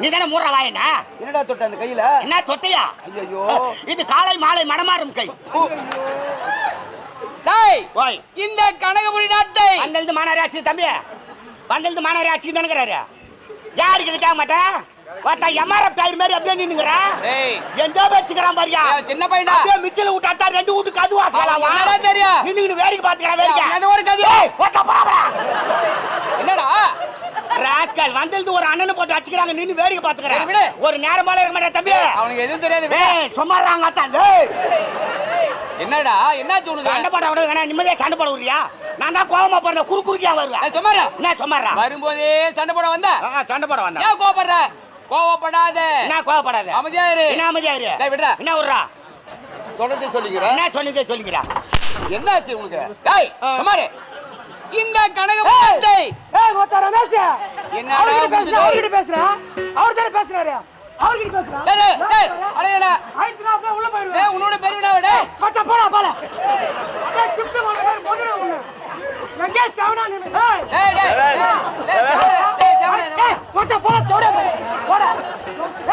நீ தானே மூற வாயனா என்னடா தொட்ட அந்த கையில? என்ன தொட்டையா? ஐயோ இது காலை மாலை மடமாறும் கை. டேய் ஓய் இந்த கனகபுரி நாட்டை. வந்திருந்து மாநகர ஆட்சி தம்பி வந்திருந்து மாநகர ஆட்சி தானுங்கிறாரு யாருக்கு நிற்க மாட்டேன் பார்த்தா எம்ஆர்எஃப் டயர் மாதிரி அப்படியே நின்னுங்கிறா டேய் எந்த பாரியா. ஏய், சின்ன பையனா? அப்படியே மிச்சல விட்டாத்தா ரெண்டு வீட்டுக்கு அது வாசலாமா என்னடா தெரியும்? நின்னு வேடிக்கை பாத்துக்கிறா வேடிக்கை. அது ஒரு கதை. ஏய், போடாதடா. என்னடா? ராஸ்கல் வந்திருந்து ஒரு அண்ணனை போட்டு அடிச்சுக்கிறாங்க நின்னு வேடிக்கை பாத்துக்கிறேன் விடு. ஒரு நேரமால இருக்க மாட்டேன் தம்பி? அவனுக்கு எதுவும் தெரியாது விடு. ஏய் சும்மாறாங்க ஏய். என்னடா என்னாச்சு உனக்கு? சண்டை போட விட வேணா நிம்மதியா சண்டை போட விடுறியா? நான் தான் கோவமா போறேன் குறு குறுக்கியா வருவேன். ஏய், சும்மாரா என்ன சும்மாறா வரும்போதே சண்டை போட வந்த? சண்டை போட வந்தேன். ஏன் கோவப்படுற? கோவப்படாத. என்ன கோவப்படாத? அமைதியா இரு. என்ன அமைதியா இரு? டேய், விடுடா. என்ன விடுறா? சொல்றதை சொல்லிக்கிறேன் என்ன சொல்லிதே சொல்லிக்கிறா என்னாச்சு உனக்கு டேய். சும்மாரு இந்த கனகபுரி நாட்டை ஏய் மொத்த ரமேஷ். என்னடா பேசுற? அவர்கிட்ட பேசுற? அவர் தானே பேசுறாரு? அவர்கிட்ட பேசுற? டேய், டேய், டேய், அடேடா. அப்படியே உள்ள போயிடுவேன். டேய், உன்னோட பெருமைடா டேய்? மத்த போடா போல ஏய் கிப்ட் போட பேர் போடுற உள்ள எங்கே சவனா டேய் டேய் டேய், டேய், டேய், டேய், ஜவனே, ஜவனே. ஏய் மொத்த போடா தோட போட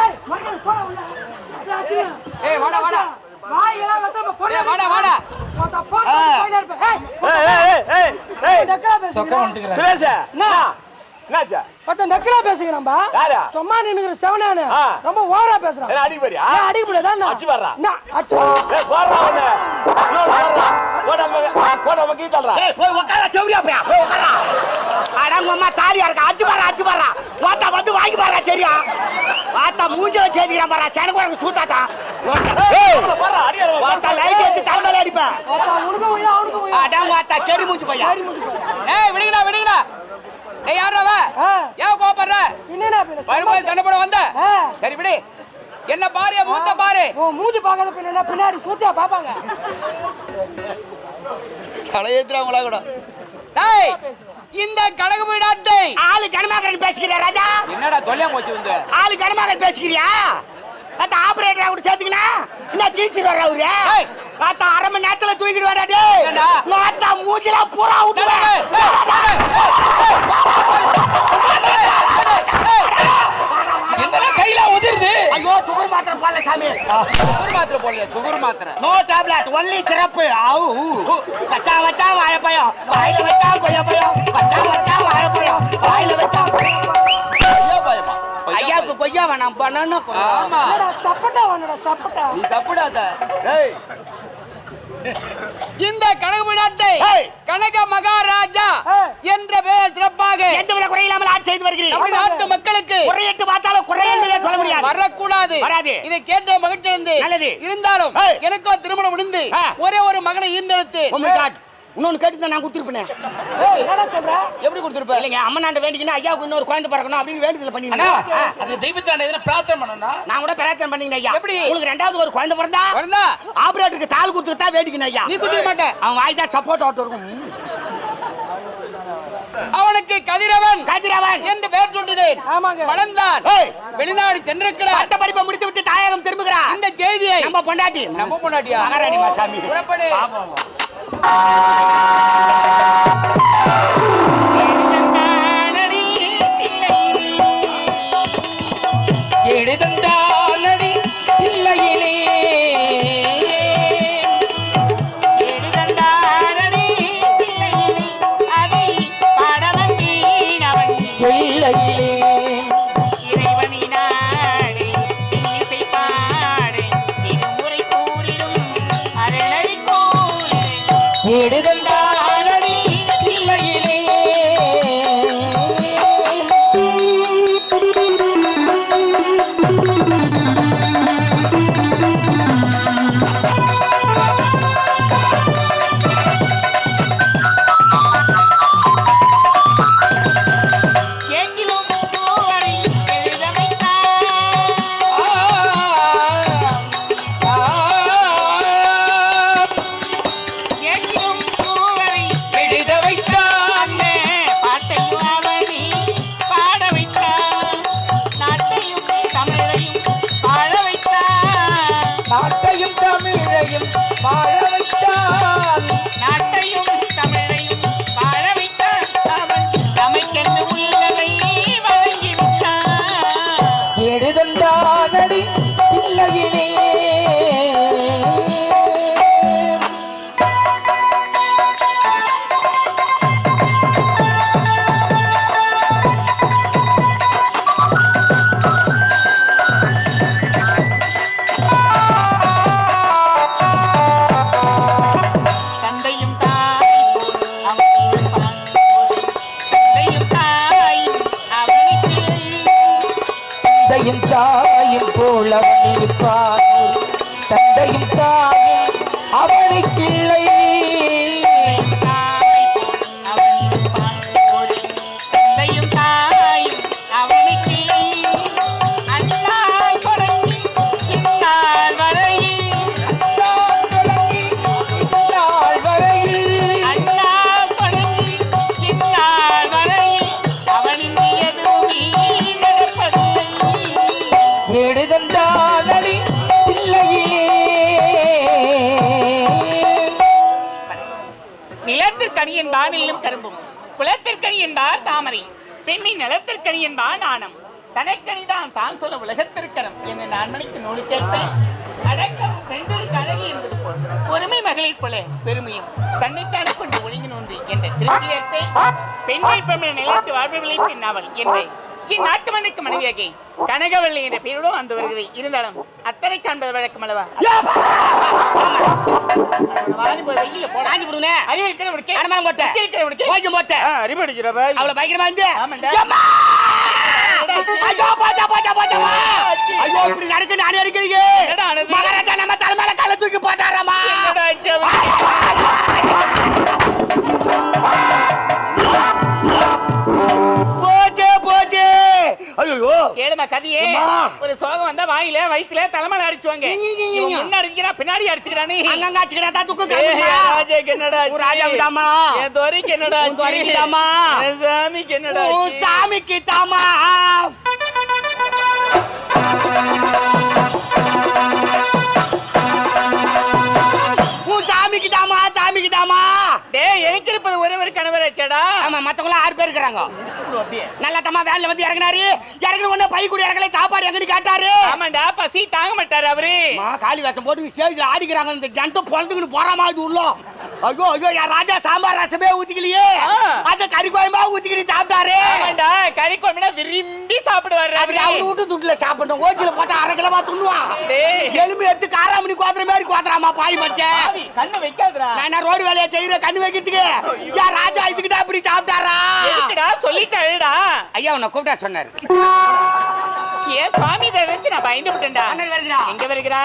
ஏய் மறுபடியும் போடா உள்ள அப்படியே அடிங்க. ஏய், வாடா, வாடா. வாயெல்லாம் வெத்தாம போடா ஏய், வாடா, வாடா. மொத்த போடா போயிட்டே இருப்ப ஏய் நக்கலா சுரேஷ் என்ன என்னாச்சா? மத்த நக்கலா பேசுகிறேன்பா யாரா? சும்மா செவனானு. ஆ. ரொம்ப ஓவரா பேசுறான். என்ன அடி போறியா? ஏய், அடிக்க முடியாதா அடிச்சு வர்றா. அச்சு ஏய் போடுறா அவனை. இன்னொரு போடுறா. போடா போடா மக்கி தள்ளுறா போய் உட்கார தேவடியா போயா? போய் உட்காரா அடங்க அம்மா தாலியா இருக்கா? அச்சு பாரு அச்சு பாரு வாத்தா வந்து வாங்கி பாரு சரியா வாத்தா மூஞ்சில சேதிக்கிறான் பாரு எனக்கு ஒரு சூத்தாட்டா வாத்தா லைட் ஏத்தி தலைமையில அடிப்பேன் அடங்க வாத்தா கெரி மூஞ்சி பையா? ஏய் விடுங்கடா விடுங்கடா. ஏய் யாரா அவ. ஏன் பின்ன வரும்போது சண்டை போட வந்த. சரி விடு. என்ன பாரு என் முகத்தை பாரு. உன் மூஞ்சி பார்க்காத பின்ன என்ன பின்னாடி சூத்தியா பாப்பாங்க தலையெழுத்துறாங்களா கூட. டேய் இந்த கனகபுரி நாட்டை ஆளு கனமாகரன் பேசிக்கிறியா ராஜா? என்னடா தொல்லையா போச்சு வந்து ஆளு கனமாகரன் பேசிக்கிறியா? அத்த ஆபரேட்டரா கூட சேர்த்துக்கினா என்ன கீசிட்டு வர்ற அவரு. பார்த்தா அரை மணி நேரத்துல தூக்கிட்டு வராடே? மாத்தா மூஞ்சில பூரா சுகர் மாத்திரை போடலையா சுகர் மாத்திரை. நோ டேப்லெட் ஒன்லி சிறப்பு ஆவு வச்சா வச்சா வாழைப்பழம் வாயில வச்சா கொய்யாப்பழம் வச்சா வச்சா வாழைப்பழம் வாயில வச்சா ஐயா பயமா. ஐயாவுக்கு கொய்யா வேணாம் ஆமா. சப்பட்டா சப்பட்டா. நீ சாப்பிடாத இந்த கனகபுரி நாட்டை. கனக மகாராஜா. என்ற பெயர் சிறப்பாக எந்த வித குறையில்லாமல் ஆட்சி செய்து வருகிறேன் நாட்டு மக்களுக்கு குறையிட்டு பார்த்தாலும் குறை என்பதை சொல்ல முடியாது வரக்கூடாது வராது. இதை கேட்ட மகிழ்ச்சி நல்லது. இருந்தாலும். எனக்கோ திருமணம் முடிந்து. ஒரே ஒரு மகனை ஈர்ந்தெடுத்து Oh. இன்னொன்னு கேட்டு நான் கொடுத்துருப்பேன். எப்படி கொடுத்துருப்ப? இல்லைங்க அம்மனாண்ட வேண்டிக்கினா ஐயாவுக்கு இன்னொரு குழந்தை பிறக்கணும் அப்படின்னு வேண்டுதல் பண்ணிருந்தேன். அந்த தெய்வத்தாண்ட எதுனா பிரார்த்தனை பண்ணணும்னா? நான் கூட பிரார்த்தனை பண்ணீங்க ஐயா. எப்படி? உங்களுக்கு ரெண்டாவது ஒரு குழந்தை பிறந்தா? வருந்தா ஆபரேட்டருக்கு தாள் கொடுத்துட்டா வேண்டிக்கணும் ஐயா. நீ குத்திக்க மாட்ட. அவன் வாய் தான் சப்போர்ட் ஆட்டு இருக்கும். அவனுக்கு கதிரவன். கதிரவன். என்று பெயர் ஆமாங்க. வளர்ந்தான் வெளிநாடு சென்றிருக்கிறார். பட்ட படிப்பை முடித்து விட்டு தாயகம் திரும்புகிறான் இந்த செய்தியை நம்ம பொண்டாட்டி. நம்ம பொண்டாட்டியா? மகாராணி மாசாமி. புறப்படு. あ ಹಿಡಿದ நிலத்திற்கனி என்பார் நெல்லும் கரும்பும். குலத்திற்கனி என்பார் தாமரை. பெண்ணின் நிலத்திற்கனி என்பார் நாணம். தனக்கனிதான் தான் சொல்ல உலகத்திற்கரம் என்று நான் மணிக்கு நூலு கேட்பேன். அடக்கம் பெண்களுக்கு அழகு என்பது போல். பொறுமை மகளிர் போல பெருமையும் தன்னைத்தான் கொண்டு ஒழுங்கி என்ற திருப்தியத்தை பெண்கள் பெண்மை நிலத்து வாழ்வர்களை பெண்ணாவல் என்று இந்நாட்டு மண்ணுக்கு மனைவியாகி கனகவல்லி என்ற பெயரோடு வந்து வருகிறேன் இருந்தாலும் அத்தனை காண்பது வழக்கம் அல்லவா? வாடி போய் வெயில்ல போடா. காஞ்சி போடுங்க அறிவு இருக்கிற உனக்கு ஐயோ. கேளுமா கதையே. ஒரு சோகம் வந்தா வாயில வயித்துல தலைமையில அடிச்சுவாங்க. முன்ன அடிச்சுக்கிறா பின்னாடி அடிச்சுக்கிறானே அங்கங்க அடிச்சுக்கிறா தான் துக்கு ராஜாக்கு என்னடா ராஜாவுக்கு தாம்மா. என் துரைக்கு என்னடா துரைக்கு. என் சாமிக்கு என்னடா? சாமிக்கு தாமா ஆச்சடா ஆமா மத்தவங்க ஆறு பேர் இருக்கிறாங்க. நல்ல தம்மா வேன்ல வந்து இறங்கினாரு. இறங்கின உடனே பை கூட இறங்கல சாப்பாடு எங்கன்னு கேட்டாரு. ஆமாண்டா பசி தாங்க மாட்டாரு அவரு. காளி வேஷம் போட்டு ஸ்டேஜ்ல ஆடிக்கிறாங்க இந்த ஜனத்தை பொழந்துக்கிட்டு போறாமா இது உள்ள? ஐயோ ஐயோ என் ராஜா சாம்பார் ரசமே ஊத்திக்கலையே. அந்த கறி குழம்பா ஊத்திக்கிட்டு சாப்பிட்டாரு. ஆமாண்டா கறி குழம்புனா விரும்பி சாப்பிடுவாரு அவரு அவரு. வீட்டு துட்டுல சாப்பிட்டோம் ஓச்சில போட்டா அரை கிலோவா துண்ணுவான். எலும்பு எடுத்து காராமணி கோத்துற மாதிரி கோத்துறாமா பாய் மச்சேன். கண்ணு வைக்காதடா. நான் ரோடு வேலையை செய்யற கண்ணு வைக்கிறதுக்கு? என் ராஜா இதுக்கு தான் இப்படி சாப்பிட்டாரா? எதுக்குடா? சொல்லிட்டாருடா ஐயா உன்னை கூப்பிட்டா சொன்னாரு. ஏன் சுவாமி இதை வச்சு நான் பயந்து விட்டேன்டா. எங்க வருகிறா?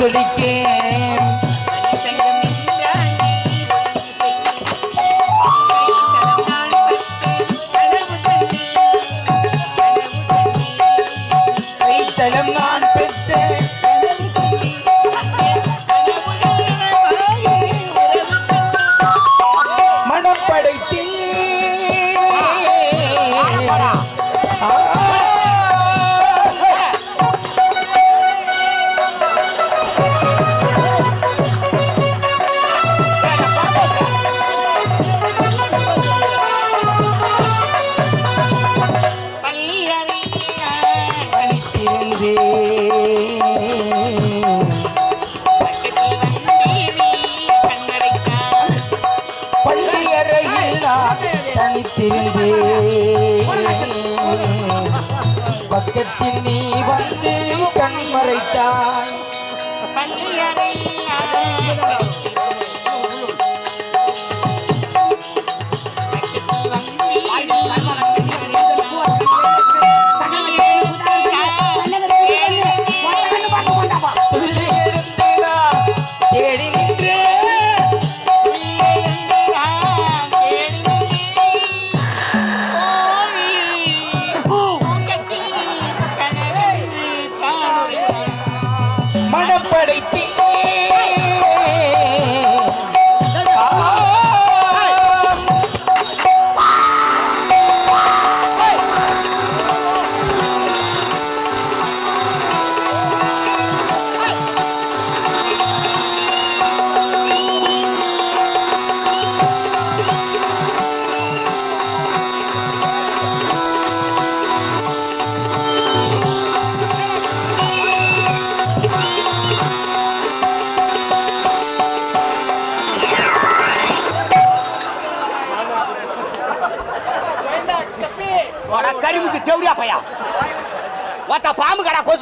முரசொலிக்கே பள்ளியறையில் நான் தனித்திருந்தேன் பக்கத்தில் நீ வந்து கண்மறைத்தாய் சொல்லி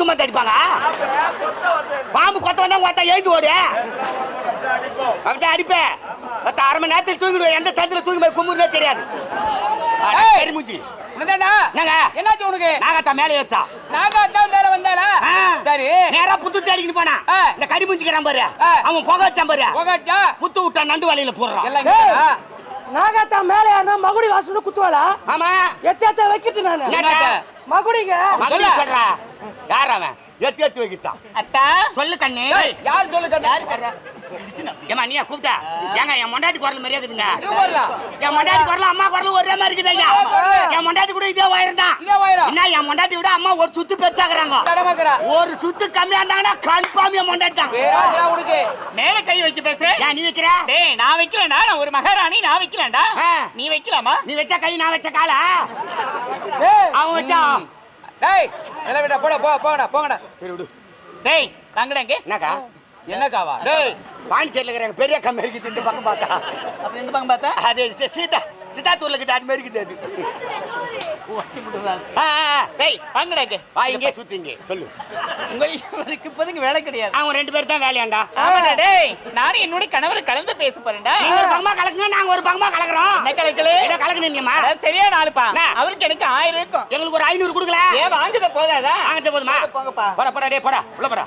மத்த அடிப்பாங்க? பாம்பு கொத்த வந்தா ஒத்த எழுந்து ஓடு. அப்படியே அடிப்பேன். ஒத்த அரை மணி நேரத்தில் தூங்கிடுவேன் எந்த சந்தில தூங்கி போய் கும்புறதே தெரியாது என்னங்க? என்னாச்சு உனக்கு? நாகத்தா மேலே ஏத்தா நாகாத்தான் மேல வந்தாளா. சரி. நேரா புத்து தேடிக்கிட்டு போனா. இந்த கறி முஞ்சிக்கிறான் பாரு. ஆ. அவன் புகை வச்சான் பாரு. போகாச்சா புத்து விட்டா நண்டு வலையில போடுறான்? நாகாத்தா மேலே மகுடி வாசல் குத்துவாளா? ஆமா. எத்த வைக்கிறது நானு? மகுடிங்க மகளி. சொல்றா. யார் அவன்? எத்தி எத்தி வைக்கிட்டான் அத்தா சொல்லு கண்ணு. யார் சொல்லு கண்ணு? யாரு கர்றா? ஏமா நீயா கூப்பிட்டா? ஏங்க என் மொண்டாட்டி குரல் மாதிரியே இருக்குதுங்க. என் மொண்டாட்டி குரல் அம்மா குரல் ஒரே மாதிரி இருக்குது ஐயா. என் மொண்டாட்டி கூட இதே உயரம். என்ன என் மொண்டாட்டி விட அம்மா ஒரு சுத்து பெருசாக்குறாங்க. ஒரு சுத்து கம்மியா இருந்தாங்கன்னா கன்ஃபார்ம் என் மொண்டாட்டி தான். மேல கை வச்சு ஏன் நீ வைக்கிற? டேய் நான் வைக்கலடா. நான் ஒரு மகாராணி நான் வைக்கலடா. ஆ. நீ வைக்கலாமா? நீ வச்ச கை நான் வச்ச கால? டேய், அவன் வச்சான். டேய் எல்லாம் விட போடா போ போங்கடா போங்கடா. சரி விடு டேய் வாங்கடாங்க என்னக்கா? என்னக்காவா? டேய்! பாண்டிச்சேரியில் இருக்கிற எங்க பெரிய கம்மி இருக்குது இந்த பக்கம் பார்த்தா. அப்புறம் இந்த பக்கம் பார்த்தா? அது சீதா சித்தாத்தூர்ல இருக்குது அது மாதிரி இருக்குது அது. டேய் வாங்கடாங்க வா இங்கே சுத்தி இங்கே. சொல்லு. உங்களுக்கு இப்போதைக்கு வேலை கிடையாது. அவங்க ரெண்டு பேரும் தான் வேலையாண்டா. ஆமாடா டேய். நானும் என்னோட கணவர் கலந்து பேச போறேன்டா. நீங்க ஒரு பக்கமா கலக்குங்க நாங்க ஒரு பக்கமா கலக்குறோம். என்ன கலக்கல? என்ன கலக்குனீங்கம்மா சரியா நாளுப்பா என்ன? அவருக்கு எனக்கு ஆயிரம் இருக்கும். எங்களுக்கு ஒரு ஐநூறு கொடுக்கல. ஏன் வாங்குத போதாதா? வாங்கிட்டு போதுமா? போங்கப்பா. போடா போடா டே போடா. உள்ள போடா.